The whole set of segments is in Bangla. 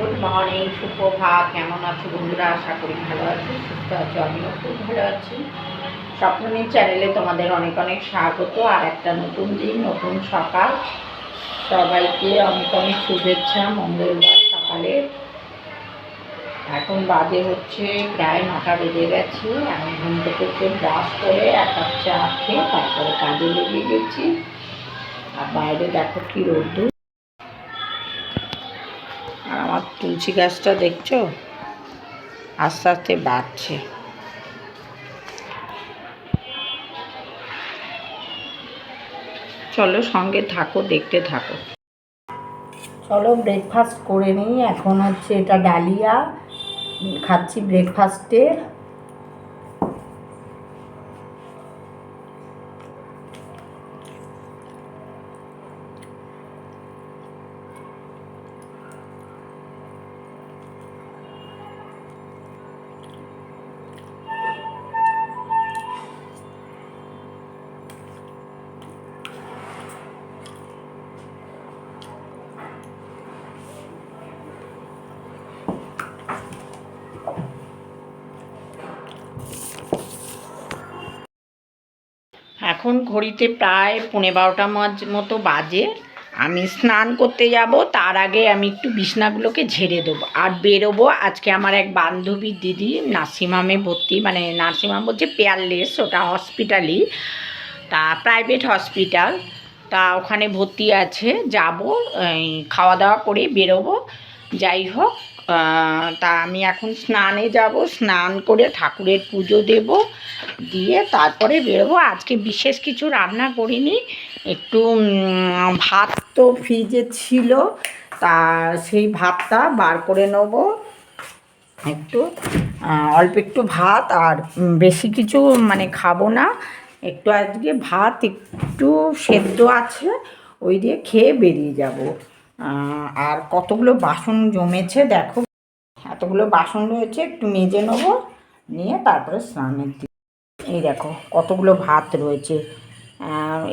গুড মর্নিং সুপ্রভাত কেমন আছো বন্ধুরা? আশা করি ভালো আছো, সুস্থ আছো, আমিও খুব ভালো আছি। স্বপ্ননীর চ্যানেলে তোমাদের অনেক অনেক স্বাগত, আর একটা নতুন দিন, নতুন সকাল। সবাইকে অনেক অনেক শুভেচ্ছা, মঙ্গলবার সকালে। এখন বাজে হচ্ছে প্রায় নটা বেজে গেছে, আমি ঘুম থেকে ব্রাশ করে এক কাপ চা খেয়ে তারপরে কাজে লেগে গেছি। আর বাইরে দেখো কি রোদ্দুর। তুলসী গাছটা দেখছ? আস্তে আস্তে বাড়ছে। চলো সঙ্গে থাকো, দেখতে থাকো। চলো ব্রেকফাস্ট করে নিই, এখন হচ্ছে এটা ডালিয়া। খাচ্ছি ব্রেকফাস্টে এখন ঘড়িতে প্রায় পৌনে বারোটা মতো বাজে। আমি স্নান করতে যাব, তার আগে আমি একটু বিছনাগুলোকে ঝেড়ে দেবো আর বেরোবো। আজকে আমার এক বান্ধবীর দিদি, নার্সিংহোমে ভর্তি মানে নার্সিংহোম বলছে পেয়ারলেস, ওটা হসপিটালই, তা প্রাইভেট হসপিটাল। তা ওখানে ভর্তি আছে, যাব খাওয়া দাওয়া করে বেরোবো। যাই হোক তা আমি এখন স্নানে যাব, স্নান করে ঠাকুরের পুজো দেব, দিয়ে তারপরে বেরোবো। আজকে বিশেষ কিছু রান্না করিনি, একটু ভাত তো ফ্রিজে ছিল, তা সেই ভাতটা বার করে নেব। একটু অল্প একটু ভাত, আর বেশি কিছু মানে খাব না। একটু আজকে ভাত একটু সেদ্ধ আছে, ওই দিয়ে খেয়ে বেরিয়ে যাব। আর কতগুলো বাসন জমেছে দেখো। এতগুলো বাসন রয়েছে, একটু মেজে নেব, নিয়ে তারপরে স্নানের দিকে। এই দেখো, কতগুলো ভাত রয়েছে।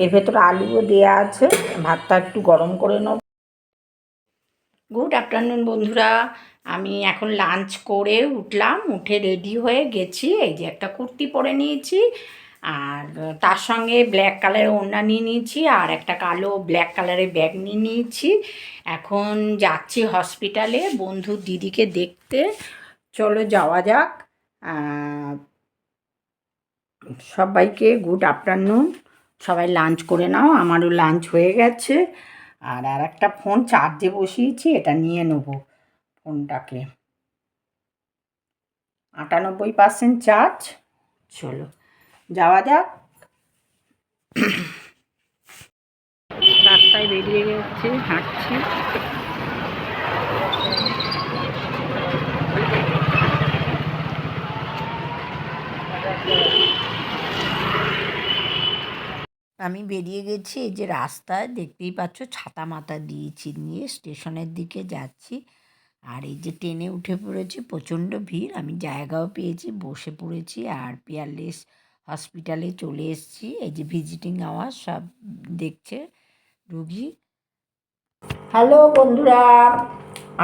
এর ভেতরে আলুও দেওয়া আছে, ভাতটা একটু গরম করে নেব। গুড আফটারনুন বন্ধুরা, আমি এখন লাঞ্চ করে উঠলাম, উঠে রেডি হয়ে গেছি। এই যে একটা কুর্তি পরে নিয়েছি আর তার সঙ্গে ব্ল্যাক কালারের ওড়না নিয়ে নিয়েছি, আর একটা কালো ব্ল্যাক কালারের ব্যাগ নিয়ে নিয়েছি। এখন যাচ্ছি হসপিটালে বন্ধু দিদিকে দেখতে। চলো যাওয়া যাক। সবাইকে গুড আফটারনুন সবাই লাঞ্চ করে নাও, আমারও লাঞ্চ হয়ে গেছে। আর আর একটা ফোন চার্জে বসিয়েছি, এটা নিয়ে নেব ফোনটাকে আটানব্বই পার্সেন্ট চার্জ চলো। যাওয়া যাক। রাস্তায় বেরিয়ে গেছে হাঁটছি। আমি বেরিয়ে গেছি এই যে রাস্তায় দেখতেই পাচ্ছ ছাতা মাথা দিয়েছি নিয়ে স্টেশনের দিকে যাচ্ছি। আর এই যে ট্রেনে উঠে পড়েছি প্রচণ্ড ভিড়। আমি জায়গাও পেয়েছি বসে পড়েছি আর পিয়ারলেস হসপিটালে চলে এসেছি। এই যে ভিজিটিং আওয়ার সব দেখছে রুগী। হ্যালো বন্ধুরা,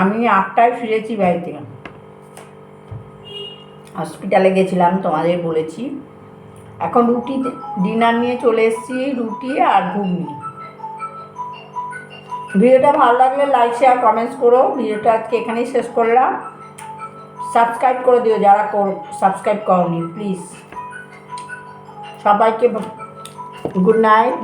আমি আটটায় ফিরেছি বাড়িতে হসপিটালে গেছিলাম, তোমাদের বলেছি। এখন রুটি ডিনার নিয়ে চলে এসেছি, রুটি আর ঘুগনি। ভিডিওটা ভালো লাগলে লাইক শেয়ার কমেন্টস করো। ভিডিওটা আজকে এখানেই শেষ করলাম। সাবস্ক্রাইব করে দিও যারা সাবস্ক্রাইব করনি প্লিজ সবাইকে গুড নাইট